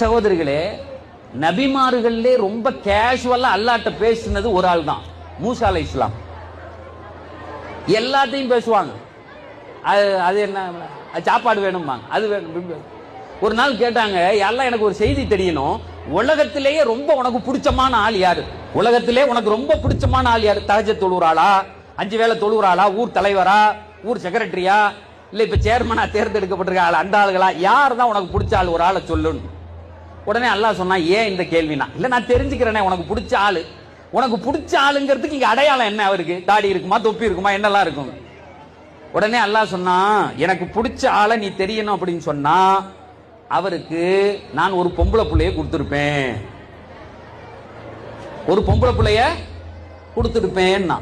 சகோதரிகளே நபிமார்கள்லே ரொம்ப கேஷுவலா அல்லாட்ட பேசினது ஒரு ஆள் தான் மூசா அலை இஸ்லாம். எல்லாத்தையும் பேசுவாங்க. அது அது என்ன அது சாப்பாடு வேணும்பாங்க அது வேணும் ஒரு நாள் கேட்டாங்க எல்லாம் எனக்கு ஒரு செய்தி தெரியணும். உலகத்திலேயே ரொம்ப உனக்கு பிடிச்சமான ஆள் யாரு? உலகத்திலே உனக்கு ரொம்ப பிடிச்சமான ஆள் யாரு? தகஜ தொழுறாளா அஞ்சு வேளை தொழுறாளா ஊர் தலைவரா? ஊர் செக்ரட்டரியா இல்லை இப்போ சேர்மனா தேர்ந்தெடுக்கப்பட்டிருக்க ஆள் அந்த ஆளுகளா? யார் தான் உனக்கு பிடிச்ச ஆள்? ஒரு ஆளை சொல்லுன்னு. உடனே அல்லாஹ் சொன்னா ஏன் இந்த கேள்வினா? இல்ல நான் தெரிஞ்சுக்கிறேனே உனக்கு பிடிச்ச ஆளு. உனக்கு பிடிச்ச ஆளுங்கிறதுக்கு இங்க அடையாளம் என்ன அவருக்கு? தாடி இருக்குமா தொப்பி இருக்குமா என்னெல்லாம் இருக்கும்? உடனே அல்லாஹ் சொன்னா எனக்கு பிடிச்ச ஆளை நீ தெரியணும் அப்படின்னு சொன்னா அவருக்கு நான் ஒரு பொம்பளை பிள்ளைய கொடுத்துருப்பேன். ஒரு பொம்பளை பிள்ளைய கொடுத்துருப்பேன்னா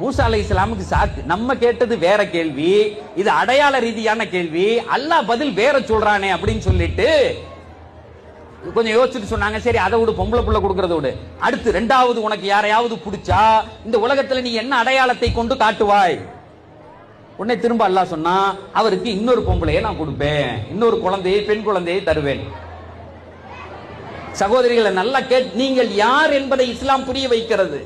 மூசா அலை இஸ்லாமுக்கு சாக்கு. நம்ம கேட்டது வேற கேள்வி இது அடையாள ரீதியான கேள்வி. அல்லாஹ் பதில் வேற சொல்றானே அப்படின்னு சொல்லிட்டு கொஞ்சம் யோசிச்சுட்டு சொன்னாங்க சரி அதை விடு பொம்பளை புள்ள கொடுக்கறத விடு. அடுத்து ரெண்டாவது உனக்கு யாரையாவது பிடிச்சா இந்த உலகத்துல நீ என்ன அடையாளத்தை கொண்டு காட்டுவாய்? உன்னை திரும்ப அல்லாஹ் சொன்னா அவருக்கு இன்னொரு பொம்பளையை நான் கொடுப்பேன். இன்னொரு குழந்தையை பெண் குழந்தையை தருவேன். சகோதரிகளை நல்லா கேட் நீங்கள் யார் என்பதை இஸ்லாம் புரிய வைக்கிறது.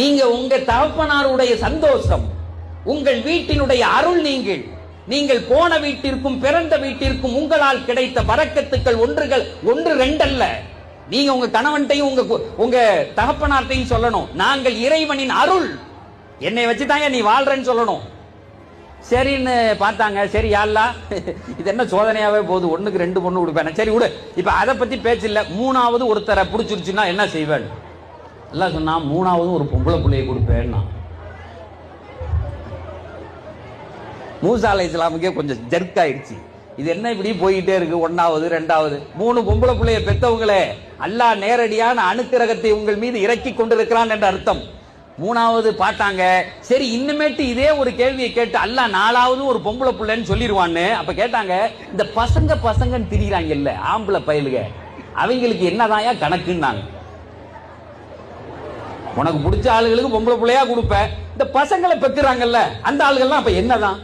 நீங்க உங்க தகப்பனாருடைய சந்தோஷம் உங்கள் வீட்டினுடைய அருள் நீங்கள். நீங்கள் போன வீட்டிற்கும் பிறந்த வீட்டிற்கும் உங்களால் கிடைத்த வரக்கத்துக்கள் ஒன்றுகள் ஒன்று ரெண்டல்ல. நீங்க உங்க கணவன்ட்டையும் உங்க கு- உங்க தகப்பனார்ட்டையும் சொல்லணும். நாங்கள் இறைவனின் அருள். என்னை வச்சுதாங்க நீ வாழ்றேன்னு சொல்லணும். சரின்னு பார்த்தாங்க. சரி யாழ்லா? இது என்ன சோதனையாவே போகுது. ஒண்ணுக்கு ரெண்டு பொண்ணு கொடுப்பேன். சரி விடு. இப்ப அதை பத்தி பேச்சு இல்ல மூணாவது ஒருத்தரை பிடிச்சிருச்சுன்னா என்ன செய்வேன்? எல்லாம் சொன்னா மூணாவது ஒரு பொம்பளை பிள்ளையை கொடுப்பேன்னா. மூசா அலை இஸ்லாமுக்கே கொஞ்சம் ஜர்க் ஆயிடுச்சு இது என்ன இப்படி போயிட்டே இருக்கு? ஒன்னாவது ரெண்டாவது. மூணு பொம்பளை பிள்ளைய பெத்தவங்களே அல்லா நேரடியான அணுக்கிரகத்தை உங்கள் மீது இறக்கி கொண்டிருக்கிறான் என்ற அர்த்தம். மூணாவது பார்த்தாங்க சரி இன்னுமேட்டு இதே ஒரு கேள்வியை கேட்டு அல்ல நாலாவது ஒரு பொம்பளை பிள்ளைன்னு சொல்லிடுவான்னு. அப்ப கேட்டாங்க இந்த பசங்க பசங்கன்னு திரியிறாங்கல்ல ஆம்பளை பயலுக அவங்களுக்கு என்னதாயா கணக்குன்னாங்க. உனக்கு பிடிச்ச ஆளுகளுக்கு பொம்பளை பிள்ளையா கொடுப்பேன் இந்த பசங்களை பெக்குறாங்கல்ல அந்த ஆளுகள்லாம் அப்ப என்னதான்?